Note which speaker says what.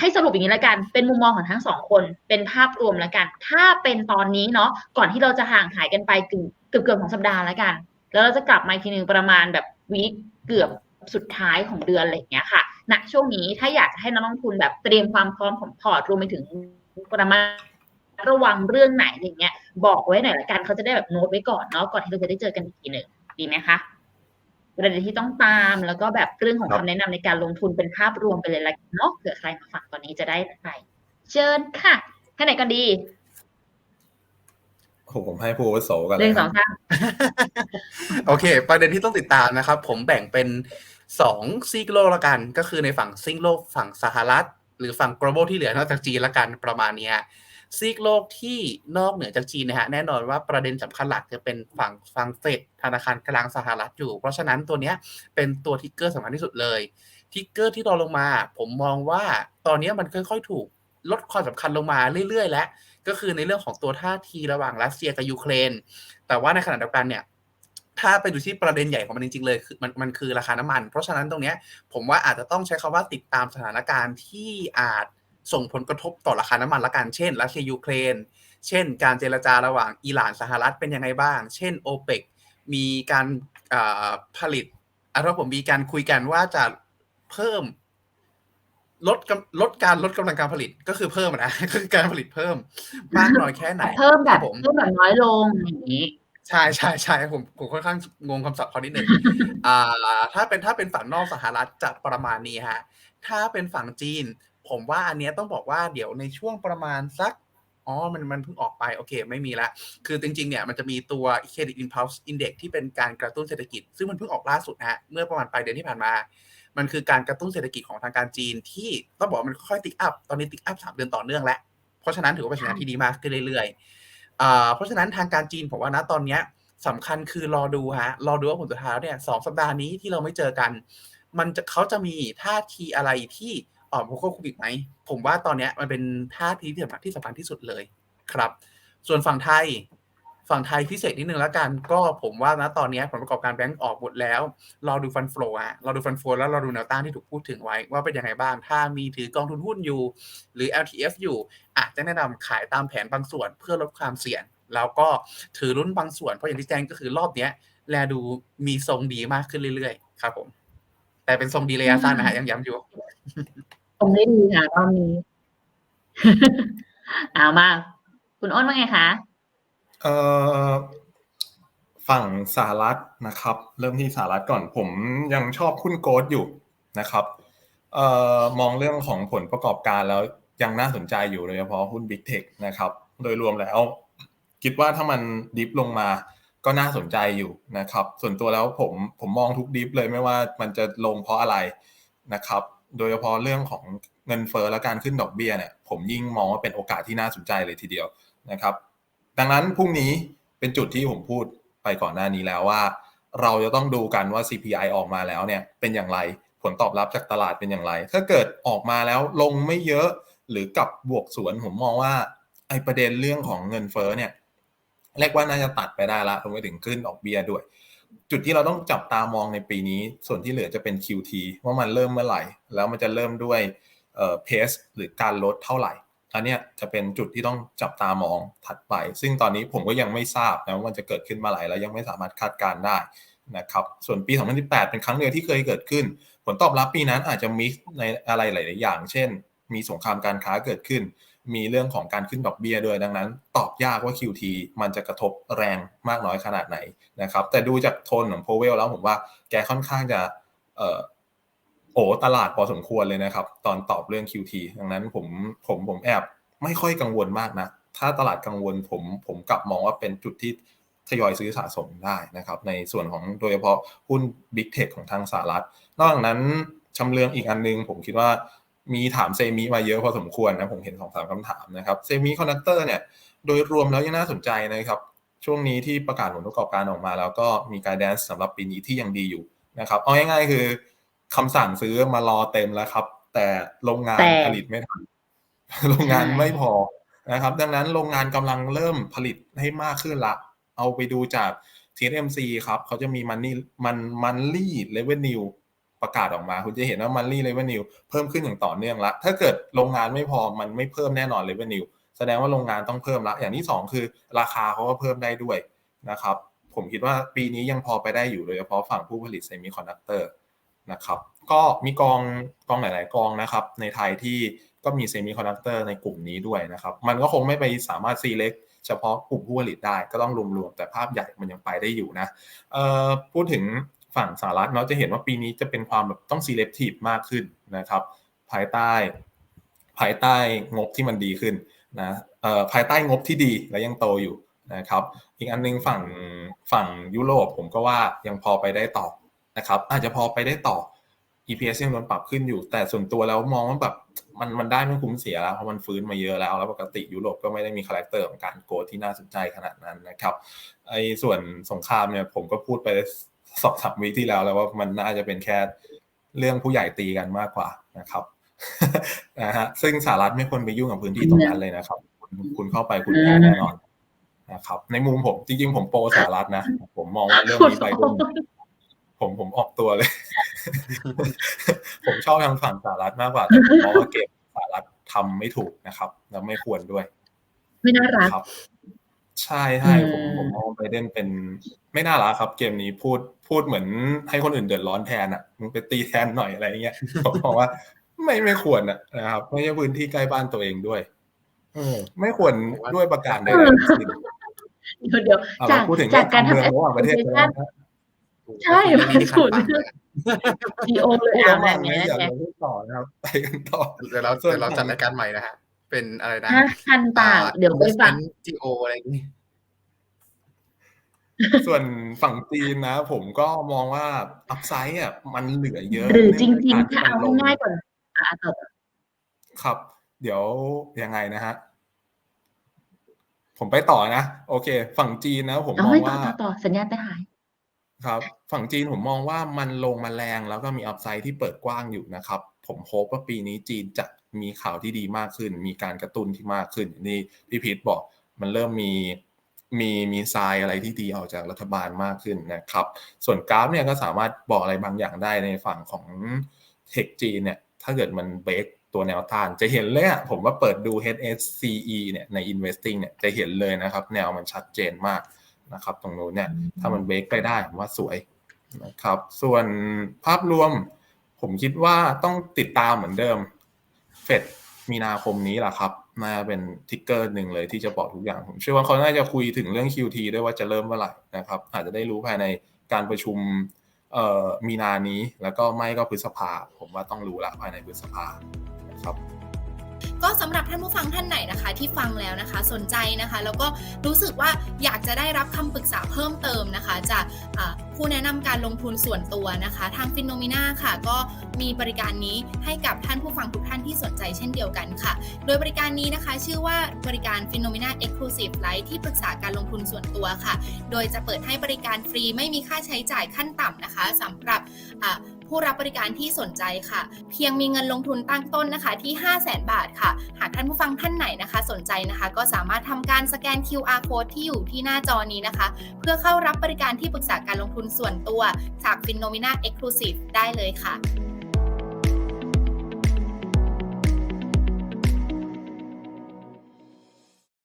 Speaker 1: ให้สรุปอย่างนี้ล้วกัน เป็นมุมมองของทั้งสองคน เป็นภาพรวมล้วกัน ถ้าเป็นตอนนี้เนาะ ก่อนที่เราจะห่างหายกันไปเกือบเกือบเกือบของสัปดาห์ล้วกัน แล้วเราจะกลับมาทีหนึ่งประมาณแบบวีคเกือบสุดท้ายของเดือนอะไรอย่างเงี้ยค่ะ ณ ช่วงนี้ถ้าอยากจะให้นักลงทุนแบบเตรียมความพร้อมของพอร์ตรวมไปถึงประมาณระวังเรื่องไหนอะไรเงี้ย บอกไว้หน่อยละกัน เขาจะได้แบบโน้ตไว้ก่อนเนาะ ก่อนที่เราจะได้เจอกันอีกทีหนึ่งดีไหมคะ ประเด็นที่ต้องตาม แล้วก็แบบเรื่องของ
Speaker 2: ครั
Speaker 1: คำ
Speaker 2: บ
Speaker 1: แนะนำในการลงทุนเป็นภาพรวมไปเลยละกันเนาะเผื่อใครมาฟังตอนนี้จะได้ไปเชิญค่ะแค่ไหนกันดี
Speaker 2: ผมผมให้ผู้อาวุโสกัน
Speaker 1: เรื่อง
Speaker 2: เลย
Speaker 1: ส
Speaker 2: ค
Speaker 1: อ
Speaker 2: รั
Speaker 1: ง
Speaker 2: บ
Speaker 1: สาม
Speaker 3: โอเค ประเด็นที่ต้องติดตามนะครับ ผมแบ่งเป็นสองซีกโลกละกัน ก็คือในฝั่งซิงโลกฝั่งสหรัฐ หรือฝั่ง global ที่เหลือนอกจากจีนละกันประมาณเนี้ย ซีกโลกที่นอกเหนือจากจีนนะฮะแน่นอนว่าประเด็นสำคัญหลักจะเป็นฝั่งฝั่งเฟดธนาคารกลางสหรัฐอยู่ เพราะฉะนั้นตัวเนี้ยเป็นตัวทิกเกอร์สำคัญที่สุดเลยทิกเกอร์ที่รอลงมา ผมมองว่าตอนนี้มันค่อยๆ ถูกลดความสำคัญลงมาเรื่อยๆ แล้วก็คือในเรื่องของตัวท่าทีระหว่างรัสเซียกับยูเครน แต่ว่าในขณะเดียวกันเนี่ยถ้าไปดูที่ประเด็นใหญ่ของมันจริงๆเลยคือมันมันคือราคาน้ำมัน เพราะฉะนั้นตรงเนี้ยผมว่าอาจจะต้องใช้คำว่าติดตามสถานการณ์ที่อาจ ส่งผลกระทบต่อราคาน้ำมันละกัน เช่นรัสเซียยูเครน เช่น การเจรจาระหว่างอิหร่านสหรัฐเป็นยังไงบ้าง เช่นโอเปกมีการอ่าผลิตอะไรผมมีการคุยกันว่าจะเพิ่มลดกำลดการลดกำลังการผลิตก็คือเพิ่มอะนะก็คือการผลิตเพิ่มมากน้อยแค่ไหน
Speaker 1: เพิ่มแบบ
Speaker 3: ครับผม
Speaker 1: เพิ่มแบบน้อยลงอย่างนี้
Speaker 3: ใช่ใช่ใช่ผมผมค่อนข้างงงคำศัพท์เขานิดหนึ่งอ่าถ้าเป็นถ้าเป็นฝั่งนอกสหรัฐจะประมาณนี้ฮะถ้าเป็นฝั่งจีน ผมว่าอันเนี้ยต้องบอกว่าเดี๋ยวในช่วงประมาณสักอ๋อ มันมันเพิ่งออกไป โอเค ไม่มีละ คือจริงๆ เนี่ย มันจะมีตัว Credit Impulse Index ที่เป็นการกระตุ้นเศรษฐกิจ ซึ่งมันเพิ่งออกล่าสุดนะฮะ เมื่อประมาณปลายเดือนที่ผ่านมา มันคือการกระตุ้นเศรษฐกิจของทางการจีนที่ต้องบอกมันค่อยๆติ๊กอัพ ตอนนี้ติ๊กอัพสามเดือนต่อเนื่องแล้ว เพราะฉะนั้นถือว่าเป็นสัญญาณที่ดีมากขึ้นเรื่อยๆ เพราะฉะนั้นทางการจีนผมว่านะตอนเนี้ยสำคัญคือรอดูฮะ รอดูว่าผลสุดท้ายแล้วเนี่ยสองสัปดาห์นี้ที่เราไม่เจอกัน มันจะเขาจะมีท่าทีอะไรที่ อ่อนควบคุมอีกไหมผมว่าตอนนี้มันเป็นท่าทีที่สำคัญที่สำคัญที่สุดเลยครับ ส่วนฝั่งไทย ฝั่งไทยพิเศษนิดนึงแล้วกัน ก็ผมว่านะตอนนี้ผลประกอบการแบงก์ออกหมดแล้วรอดูฟันโฟลฮะรอดูฟันโฟลแล้วรอดูแนวต้านที่ถูกพูดถึงไว้ ว่าเป็นยังไงบ้าง ถ้ามีถือกองทุนหุ้นอยู่ หรือ LTF อยู่ อาจจะแนะนำขายตามแผนบางส่วนเพื่อลดความเสี่ยง แล้วก็ถือรุ่นบางส่วนเพราะอย่างที่แจ้งก็คือรอบเนี้ยแลดูมีทรงดีมากขึ้นเรื่อยๆ ครับผม แต่เป็นทรงดีระยะสั้นนะฮะยังย้ำอยู่
Speaker 1: ตรงได้ดีค่ะรอบนี้ เอามา คุณอ้นว่าไงคะ
Speaker 2: เอ่อฝั่งสหรัฐนะครับ เริ่มที่สหรัฐก่อนผมยังชอบหุ้นโกดอยู่นะครับเอ่อมองเรื่องของผลประกอบการแล้วยังน่าสนใจอยู่โดยเฉพาะหุ้น Big Tech นะครับ โดยรวมแล้ว คิดว่าถ้ามันดิฟลงมาก็น่าสนใจอยู่นะครับ ส่วนตัวแล้วผมผมมองทุกดิฟเลยไม่ว่ามันจะลงเพราะอะไรนะครับ โดยเฉพาะเรื่องของเงินเฟ้อและการขึ้นดอกเบี้ยเนี่ยผมยิ่งมองว่าเป็นโอกาสที่น่าสนใจเลยทีเดียวนะครับ ดังนั้นพรุ่งนี้เป็นจุดที่ผมพูดไปก่อนหน้านี้แล้วว่า เราจะต้องดูกันว่า CPI ออกมาแล้วเนี่ยเป็นอย่างไรผลตอบรับจากตลาดเป็นอย่างไร ถ้าเกิดออกมาแล้วลงไม่เยอะหรือกลับบวกสวนผมมองว่าไอประเด็นเรื่องของเงินเฟ้อเนี่ยเรียกว่าน่าจะตัดไปได้ละรวมไปถึงขึ้นดอกเบี้ยด้วย จุดที่เราต้องจับตามองในปีนี้ ส่วนที่เหลือจะเป็น QT ว่ามันเริ่มเมื่อไหร่ แล้วมันจะเริ่มด้วยเอ่อ pace หรือการลดเท่าไหร่อันนี้จะเป็นจุดที่ต้องจับตามองถัดไป ซึ่งตอนนี้ผมก็ยังไม่ทราบนะว่ามันจะเกิดขึ้นเมื่อไหร่แล้วยังไม่สามารถคาดการได้นะครับ ส่วนปี 2018 เป็นครั้งเดียวที่เคยเกิดขึ้น ผลตอบรับปีนั้นอาจจะมิกในอะไรหลาย ๆ อย่าง เช่น มีสงครามการค้าเกิดขึ้น มีเรื่องของการขึ้นดอกเบี้ยด้วยดังนั้น ตอบยากว่า QT มันจะกระทบแรงมากน้อยขนาดไหนนะครับ แต่ดูจากโทนของโพเวลแล้วผมว่าแกค่อนข้างจะโอ้ตลาดพอสมควรเลยนะครับ ตอนตอบเรื่อง QT ดังนั้นผมผมผมแอบไม่ค่อยกังวลมากนะ ถ้าตลาดกังวลผมผมกลับมองว่าเป็นจุดที่ทยอยซื้อสะสมได้นะครับ ในส่วนของโดยเฉพาะหุ้น Big Tech ของทางสหรัฐ นอกจากนั้นชำเลืองอีกอันนึง ผมคิดว่า มีถามเซมิมาเยอะพอสมควรนะผมเห็นสองสามคำถามนะครับเซมิคอนดักเตอร์เนี่ยโดยรวมแล้วยังน่าสนใจนะครับ ช่วงนี้ที่ประกาศผลประกอบการออกมา แล้วก็มีการแดนซ์สำหรับปีนี้ที่ยังดีอยู่นะครับเอาง่ายๆคือคำสั่งซื้อมารอเต็มแล้วครับ แต่โรงงานผลิตไม่ทันโรงงานไม่พอนะครับ ดังนั้นโรงงานกำลังเริ่มผลิตให้มากขึ้นละ เอาไปดูจาก TSMC ครับเขาจะมี money มัน monthly revenue ประกาศออกมา คุณจะเห็นว่า monthly revenue เพิ่มขึ้นอย่างต่อเนื่องละถ้าเกิดโรงงานไม่พอมันไม่เพิ่มแน่นอน revenue แสดงว่าโรงงานต้องเพิ่มละอย่างที่สองคือราคาเขาก็เพิ่มได้ด้วยนะครับผมคิดว่าปีนี้ยังพอไปได้อยู่โดยเฉพาะฝั่งผู้ผลิตเซมิคอนดักเตอร์นะครับก็มีกองกองหลาย ๆ กองนะครับในไทยที่ก็มีเซมิคอนดักเตอร์ในกลุ่มนี้ด้วยนะครับมันก็คงไม่ไปสามารถ select เฉพาะกลุ่มผู้ผลิตได้ก็ต้องรวม ๆ แต่ภาพใหญ่มันยังไปได้อยู่นะเอ่อพูดถึง ฝั่งสหรัฐเนาจะเห็นว่าปีนี้จะเป็นความแบบต้อง selective มากขึ้นนะครับภายใต้ภายใต้งบที่มันดีขึ้นนะเอ่อภายใต้งบที่ดีและยังโตอยู่นะครับอีกอันนึงฝั่งฝั่งยุโรปผมก็ว่ายังพอไปได้ต่อนะครับอาจจะพอไปได้ต่อ EPS ยังโดนปรับขึ้นอยู่ แต่ส่วนตัวแล้วมองว่าแบบมันมันได้ไม่คุ้มเสียแล้วเพราะมันฟื้นมาเยอะแล้ว แล้วปกติยุโรปก็ไม่ได้มีคาแรคเตอร์ของการโกที่น่าสนใจขนาดนั้นนะครับไอ้ส่วนสงครามเนี่ยผมก็พูดไป สองสามวีที่แล้วแล้วว่ามันน่าจะเป็นแค่เรื่องผู้ใหญ่ตีกันมากกว่านะครับนะฮะซึ่งสหรัฐไม่ควรไปยุ่งกับพื้นที่ตรงนั้นเลยนะครับ คุณคุณเข้าไปคุณแพ้แน่นอนนะครับ ในมุมผมจริงๆผมโปรสหรัฐนะผมมองว่าเรื่องนี้ไปเดนผมผมออกตัวเลย ผมชอบทางฝั่งสหรัฐมากกว่าแต่ผมมองว่าเกมสหรัฐทำไม่ถูกนะครับ แล้วไม่ควรด้วย
Speaker 1: ไม่น่ารัก
Speaker 2: ครับ ใช่ใช่ผม
Speaker 1: อืม
Speaker 2: ผมมองว่าไบเดนเป็นไม่น่ารักครับ เกมนี้พูดพูดเหมือนให้คนอื่นเดือดร้อนแทนอะมึงไปตีแทนหน่อยอะไรอย่างเงี้ยผมมองว่าไม่ไม่ควรอะนะครับไม่ใช่พื้นที่ใกล้บ้านตัวเองด้วยเออไม่ควรด้วยประการใดๆทั้งสิ้น
Speaker 1: เดี๋ยวเดี๋ยว
Speaker 2: เอา
Speaker 1: จา
Speaker 2: เรา
Speaker 1: ก
Speaker 2: พูดถึง
Speaker 1: จากการ
Speaker 2: เมื
Speaker 1: ทำ
Speaker 2: องระหว่างประเทศไปแล้วนะ
Speaker 1: ใช่
Speaker 3: ไม่ได้ขัด
Speaker 1: สุด
Speaker 3: ปากเลย
Speaker 1: ดีโอเลย
Speaker 2: พูด
Speaker 1: อะ
Speaker 2: ระห
Speaker 1: แบ
Speaker 2: ว่าง
Speaker 1: บ
Speaker 2: นี้
Speaker 1: นี้
Speaker 2: อย่า
Speaker 1: แก
Speaker 2: เราพูดต่อนะครับไปกันต่อ
Speaker 3: เดี๋ยวเรา
Speaker 2: ส่วน
Speaker 3: เดี๋ยวเราจัด
Speaker 2: ของ
Speaker 3: รายการใหม่นะฮะ เป็นอะไรนะ
Speaker 1: ถ้าคันปากเดี๋ยวไปฟัง
Speaker 3: จีโออะไรอย่างงี้
Speaker 2: ส่วนฝั่งจีนนะ ผมก็มองว่าอัพไซด์อะมันเหลือเยอะ
Speaker 1: หรือจ
Speaker 2: นื่
Speaker 1: ริง
Speaker 2: จก
Speaker 1: ๆถ้า
Speaker 2: ที่
Speaker 1: เอา
Speaker 2: มันลง
Speaker 1: ง่ายๆก่อนอะต่อ
Speaker 2: ครับ เดี๋ยวยังไงนะฮะผมไปต่อนะ โอเค ฝั่งจีนนะ ผม
Speaker 1: เอา
Speaker 2: มอง
Speaker 1: ไม่ต่อ
Speaker 2: ว่า
Speaker 1: ต่อต่อสัญญาณไปหาย
Speaker 2: ครับ ฝั่งจีนผมมองว่ามันลงมาแรงแล้วก็มีอัพไซด์ที่เปิดกว้างอยู่นะครับ ผมโฮปว่าปีนี้จีนจะมีข่าวที่ดีมากขึ้น มีการกระตุ้นที่มากขึ้นอย่างที่พี่พีทบอกมันเริ่มมีมีมีทรายอะไรที่ดีออกจากรัฐบาลมากขึ้นนะครับ ส่วนกราฟเนี่ยก็สามารถบอกอะไรบางอย่างได้ในฝั่งของเทคจีนเนี่ยถ้าเกิดมันเบรกตัวแนวต้านจะเห็นเลยอะผมว่าเปิดดู HSCE เนี่ยใน investing เนี่ยจะเห็นเลยนะครับ แนวมันชัดเจนมากนะครับ ตรงนู้นเนี่ยถ้ามันเบรกไปได้ผมว่าสวยนะครับ ส่วนภาพรวม ผมคิดว่าต้องติดตามเหมือนเดิม เฟดมีนาคมนี้แหละครับน่าจะเป็นทิกเกอร์หนึ่งเลยที่จะบอกทุกอย่าง ผมเชื่อว่าเขาน่าจะคุยถึงเรื่อง QT ด้วยว่าจะเริ่มเมื่อไหร่นะครับ อาจจะได้รู้ภายในการประชุมเอ่อมีนานี้ แล้วก็ไม่ก็พฤษภา ผมว่าต้องรู้ละภายในพฤษภานะครับ
Speaker 4: ก็สำหรับท่านผู้ฟังท่านไหนนะคะ ที่ฟังแล้วนะคะสนใจนะคะ แล้วก็รู้สึกว่าอยากจะได้รับคำปรึกษาเพิ่มเติมนะคะ จากผู้แนะนำการลงทุนส่วนตัวนะคะ ทางฟินโนมิน่าค่ะ ก็มีบริการนี้ให้กับท่านผู้ฟังทุกท่านที่สนใจเช่นเดียวกันค่ะ โดยบริการนี้นะคะ ชื่อว่าบริการ p h e n o m e n a Exclusive Light ที่ปรึกษาการลงทุนส่วนตัวค่ะ โดยจะเปิดให้บริการฟรีไม่มีค่าใช้จ่ายขั้นต่ำนะคะสำหรับ ผู้รับบริการที่สนใจค่ะ เพียงมีเงินลงทุนตั้งต้นนะคะที่ 5 0 0แสนบาทค่ะ หากท่านผู้ฟังท่านไหนนะคะ สนใจนะคะ ก็สามารถทำการสแกน QR code ที่อยู่ที่หน้าจอนี้นะคะ เพื่อเข้ารับบริการที่ปรึกษาการลงทุนส่วนตัว จาก p h e n o m e n a Exclusive ได้เลยค่ะ